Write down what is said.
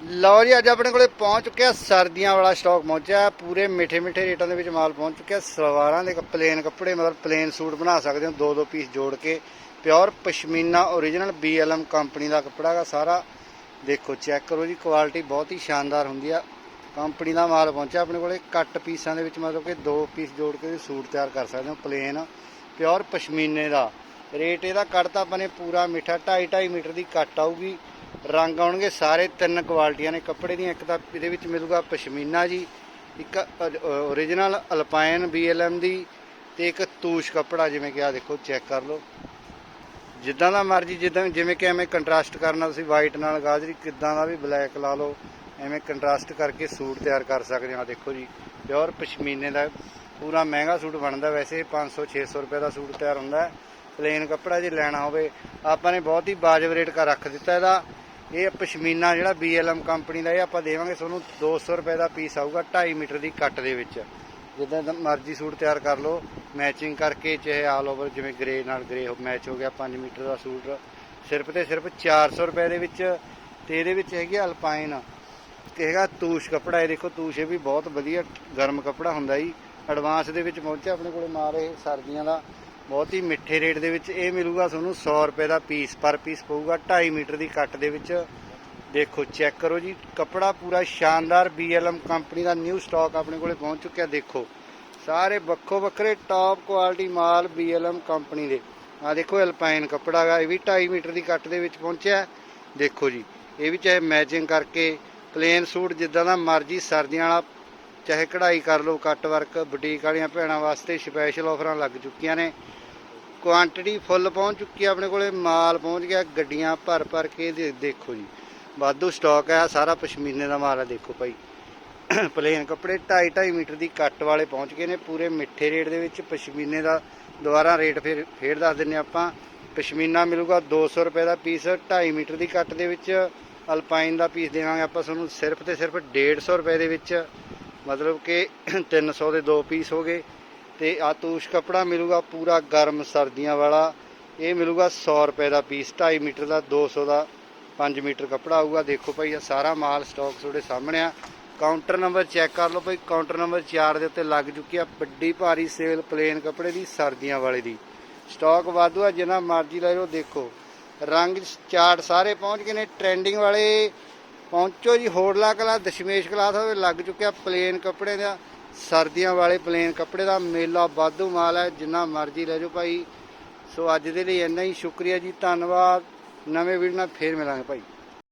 ਲਓ ਜੀ, ਅੱਜ ਆਪਣੇ ਕੋਲੇ ਪਹੁੰਚ ਚੁੱਕਿਆ ਸਰਦੀਆਂ ਵਾਲਾ ਸਟਾਕ ਪਹੁੰਚਿਆ ਪੂਰੇ ਮਿੱਠੇ ਮਿੱਠੇ ਰੇਟਾਂ ਦੇ ਵਿੱਚ ਮਾਲ ਪਹੁੰਚ ਚੁੱਕਿਆ ਸਲਵਾਰਾਂ ਦੇ ਪਲੇਨ ਕੱਪੜੇ, ਮਤਲਬ ਪਲੇਨ ਸੂਟ ਬਣਾ ਸਕਦੇ ਹੋ। ਦੋ ਦੋ ਪੀਸ ਜੋੜ ਕੇ pure pashmina origignal BLM company ਦਾ ਕੱਪੜਾ ਹੈਗਾ, ਸਾਰਾ ਦੇਖੋ ਚੈੱਕ ਕਰੋ ਜੀ ਕੁਆਲਿਟੀ ਬਹੁਤ ਹੀ ਸ਼ਾਨਦਾਰ ਹੁੰਦੀ ਆ। ਕੰਪਨੀ ਦਾ ਮਾਲ ਪਹੁੰਚਿਆ ਆਪਣੇ ਕੋਲੇ ਕੱਟ ਪੀਸਾਂ ਦੇ ਵਿੱਚ ਮਤਲਬ ਕਿ ਦੋ ਪੀਸ ਜੋੜ ਕੇ ਸੂਟ ਤਿਆਰ ਕਰ ਸਕਦੇ ਹੋ ਪਲੇਨ ਪਿਓਰ ਪਸ਼ਮੀਨੇ ਦਾ। ਰੇਟ ਇਹਦਾ ਕੱਟ ਤਾਂ ਆਪਾਂ ਨੇ ਪੂਰਾ ਮਿੱਠਾ 2.5 2.5 ਮੀਟਰ ਦੀ ਕੱਟ ਆਊਗੀ। ਰੰਗ ਆਉਣਗੇ, ਸਾਰੇ ਤਿੰਨ ਕੁਆਲਿਟੀਆਂ ਨੇ ਕੱਪੜੇ ਦੀਆਂ, ਇੱਕ ਤਾਂ ਇਹਦੇ ਵਿੱਚ ਮਿਲੂਗਾ ਪਸ਼ਮੀਨਾ ਜੀ, ਇੱਕ origignal ਅਲਪਾਈਨ BLM ਦੀ ਤੇ ਇੱਕ ਤੂਸ਼ ਕੱਪੜਾ, ਜਿਵੇਂ ਕਿ ਆ ਦੇਖੋ ਚੈੱਕ ਕਰ ਲਓ। ਜਿੱਦਾਂ ਦਾ ਮਰਜ਼ੀ, ਜਿੱਦਾਂ, ਜਿਵੇਂ ਕਿ ਐਵੇਂ ਕੰਟਰਾਸਟ ਕਰਨਾ ਤੁਸੀਂ ਵਾਈਟ ਨਾਲ ਗਾਜਰੀ ਕਿੱਦਾਂ ਦਾ ਵੀ ਬਲੈਕ ਲਾ ਲਓ, ਐਵੇਂ ਕੰਟਰਾਸਟ ਕਰਕੇ ਸੂਟ ਤਿਆਰ ਕਰ ਸਕਦੇ ਆ ਦੇਖੋ ਜੀ ਪਿਓਰ ਪਸ਼ਮੀਨੇ ਦਾ ਪੂਰਾ ਮਹਿੰਗਾ ਸੂਟ ਬਣਦਾ। ਵੈਸੇ 500 600 ਰੁਪਏ ਦਾ ਸੂਟ ਤਿਆਰ ਹੁੰਦਾ। ਪਲੇਨ ਕੱਪੜਾ ਜੇ ਲੈਣਾ ਹੋਵੇ, ਆਪਾਂ ਨੇ ਬਹੁਤ ਹੀ ਵਾਜਬ ਰੇਟ ਕਰ ਰੱਖ ਦਿੱਤਾ ਇਹਦਾ। ਇਹ ਪਸ਼ਮੀਨਾ ਜਿਹੜਾ BLM ਕੰਪਨੀ ਦਾ ਇਹ ਆਪਾਂ ਦੇਵਾਂਗੇ, ਤੁਹਾਨੂੰ 200 ਰੁਪਏ ਦਾ ਪੀਸ ਆਊਗਾ 2.5 ਮੀਟਰ ਦੀ ਕੱਟ ਦੇ ਵਿੱਚ। ਜਿੱਦਾਂ ਦਾ ਮਰਜ਼ੀ ਸੂਟ ਤਿਆਰ ਕਰ ਲਓ ਮੈਚਿੰਗ ਕਰਕੇ ਚਾਹੇ ਆਲ ਓਵਰ ਜਿਵੇਂ ਗ੍ਰੇ ਨਾਲ ਗ੍ਰੇ ਮੈਚ ਹੋ ਗਿਆ 5 ਮੀਟਰ ਦਾ ਸੂਟ, ਸਿਰਫ ਤੇ ਸਿਰਫ 400 ਰੁਪਏ ਦੇ ਵਿੱਚ ਤੇ ਇਹਦੇ ਵਿੱਚ ਹੈਗੀ ਆ ਅਲਪਾਈਨ ਤੇ ਹੈਗਾ ਤੂਸ਼ ਕੱਪੜਾ, ਇਹ ਦੇਖੋ ਤੂਸ਼ ਇਹ ਵੀ ਬਹੁਤ ਵਧੀਆ ਗਰਮ ਕੱਪੜਾ ਹੁੰਦਾ ਜੀ। ਐਡਵਾਂਸ ਦੇ ਵਿੱਚ ਪਹੁੰਚਿਆ, ਆਪਣੇ ਕੋਲੇ ਮਾਰ ਇਹ ਸਰਦੀਆਂ ਦਾ। ਬਹੁਤ ਹੀ ਮਿੱਠੇ ਰੇਟ ਦੇ ਵਿੱਚ ਇਹ ਮਿਲੂਗਾ ਤੁਹਾਨੂੰ 100 ਰੁਪਏ ਦਾ ਪੀਸ, ਪਰ ਪੀਸ ਪਊਗਾ 2.5 ਮੀਟਰ ਦੀ ਕੱਟ ਦੇ ਵਿੱਚ। ਦੇਖੋ, ਚੈੱਕ ਕਰੋ ਜੀ, ਕੱਪੜਾ ਪੂਰਾ ਸ਼ਾਨਦਾਰ BLM ਕੰਪਨੀ ਦਾ ਨਿਊ ਸਟਾਕ ਆਪਣੇ ਕੋਲੇ ਪਹੁੰਚ ਚੁੱਕਿਆ। ਦੇਖੋ, ਸਾਰੇ ਵੱਖੋ ਵੱਖਰੇ ਟਾਪ ਕੁਆਲਿਟੀ ਮਾਲ BLM ਕੰਪਨੀ ਦੇ। ਆ ਦੇਖੋ ਐਲਪਾਈਨ ਕੱਪੜਾ ਹੈਗਾ, ਇਹ ਵੀ 2.5 ਮੀਟਰ ਦੀ ਕੱਟ ਦੇ ਵਿੱਚ ਪਹੁੰਚਿਆ। ਦੇਖੋ ਜੀ, ਇਹ ਵੀ ਚਾਹੇ ਮੈਚਿੰਗ ਕਰਕੇ ਪਲੇਨ ਸੂਟ ਜਿੱਦਾਂ ਦਾ ਮਰਜ਼ੀ, ਸਰਦੀਆਂ ਵਾਲਾ ਚਾਹੇ ਕਢਾਈ ਕਰ ਲਓ, ਕੱਟ ਵਰਕ, ਬੁਟੀਕ ਵਾਲੀਆਂ ਭੈਣਾਂ ਵਾਸਤੇ ਸਪੈਸ਼ਲ ਆਫਰਾਂ ਲੱਗ ਚੁੱਕੀਆਂ ਨੇ। ਕੁਆਂਟੀਟੀ ਫੁੱਲ ਪਹੁੰਚ ਚੁੱਕੀ ਆ ਆਪਣੇ ਕੋਲੇ, ਮਾਲ ਪਹੁੰਚ ਗਿਆ, ਗੱਡੀਆਂ ਭਰ ਭਰ ਕੇ ਦੇ- ਦੇਖੋ ਜੀ। ਵਾਧੂ ਸਟਾਕ ਆ, ਸਾਰਾ ਪਸ਼ਮੀਨੇ ਦਾ ਮਾਲ ਹੈ ਦੇਖੋ ਭਾਈ। ਪਲੇਨ ਕੱਪੜੇ 2.5 2.5 ਮੀਟਰ ਦੀ ਕੱਟ ਵਾਲੇ ਪਹੁੰਚ ਗਏ ਨੇ, ਪੂਰੇ ਮਿੱਠੇ ਰੇਟ ਦੇ ਵਿੱਚ ਪਸ਼ਮੀਨੇ ਦਾ ਦੁਬਾਰਾ ਰੇਟ ਫਿਰ, ਫੇਰ ਦੱਸ ਦਿੰਨੇ ਆਪਾਂ। ਪਸ਼ਮੀਨਾ ਮਿਲੂਗਾ 200 ਰੁਪਏ ਦਾ ਪੀਸ 2.5 ਮੀਟਰ ਦੀ ਕੱਟ ਦੇ ਵਿੱਚ ਅਲਪਾਈਨ ਦਾ ਪੀਸ ਦੇਵਾਂਗੇ ਆਪਾਂ ਤੁਹਾਨੂੰ, ਸਿਰਫ ਤੇ ਸਿਰਫ 150 ਰੁਪਏ ਦੇ ਵਿੱਚ। ਮਤਲਬ ਕਿ 300 ਦੇ ਦੋ ਪੀਸ ਹੋ ਗਏ ਤੇ ਆਤੂਸ਼ ਕੱਪੜਾ ਮਿਲੂਗਾ ਪੂਰਾ ਗਰਮ ਸਰਦੀਆਂ ਵਾਲਾ। ਇਹ ਮਿਲੂਗਾ 100 ਰੁਪਏ ਦਾ ਪੀਸ 2.5 ਮੀਟਰ ਦਾ 200 ਦਾ 5 ਮੀਟਰ ਕੱਪੜਾ ਆਊਗਾ। ਦੇਖੋ ਭਾਈ ਇਹ ਸਾਰਾ ਮਾਲ ਸਟਾਕ ਤੁਹਾਡੇ ਸਾਹਮਣੇ ਆ। ਕਾਊਂਟਰ ਨੰਬਰ ਚੈੱਕ ਕਰ ਲਓ ਭਾਈ ਕਾਊਂਟਰ ਨੰਬਰ 4 ਦੇ ਉੱਤੇ ਲੱਗ ਚੁੱਕੀ ਆ ਵੱਡੀ ਭਾਰੀ ਸੇਲ ਪਲੇਨ ਕੱਪੜੇ ਦੀ, ਸਰਦੀਆਂ ਵਾਲੇ ਦੀ। ਸਟਾਕ ਵਾਧੂ ਆ, ਜਿੰਨਾ ਮਰਜ਼ੀ ਲੈ ਲਓ, ਦੇਖੋ। ਰੰਗ ਚਾਰਟ ਸਾਰੇ ਪਹੁੰਚ ਗਏ ਨੇ ਟ੍ਰੈਂਡਿੰਗ ਵਾਲੇ ਪਹੁੰਚੋ ਜੀ ਹੋੜਲਾ ਕਲਾ, ਦਸ਼ਮੇਸ਼ ਕਲਾਸ ਹੋਵੇ, ਲੱਗ ਚੁੱਕਿਆ ਪਲੇਨ ਕੱਪੜੇ ਦਾ, ਸਰਦੀਆਂ ਵਾਲੇ ਪਲੇਨ ਕੱਪੜੇ ਦਾ ਮੇਲਾ, ਵਾਧੂ ਮਾਲ ਹੈ, ਜਿੰਨਾ ਮਰਜ਼ੀ ਲੈ ਜਾਓ ਭਾਈ। ਸੋ ਅੱਜ ਦੇ ਲਈ ਇੰਨਾ ਹੀ, ਸ਼ੁਕਰੀਆ ਜੀ, ਧੰਨਵਾਦ। ਨਵੇਂ ਵੀਡੀਓ ਨਾਲ ਫੇਰ ਮਿਲਾਂਗੇ ਭਾਈ।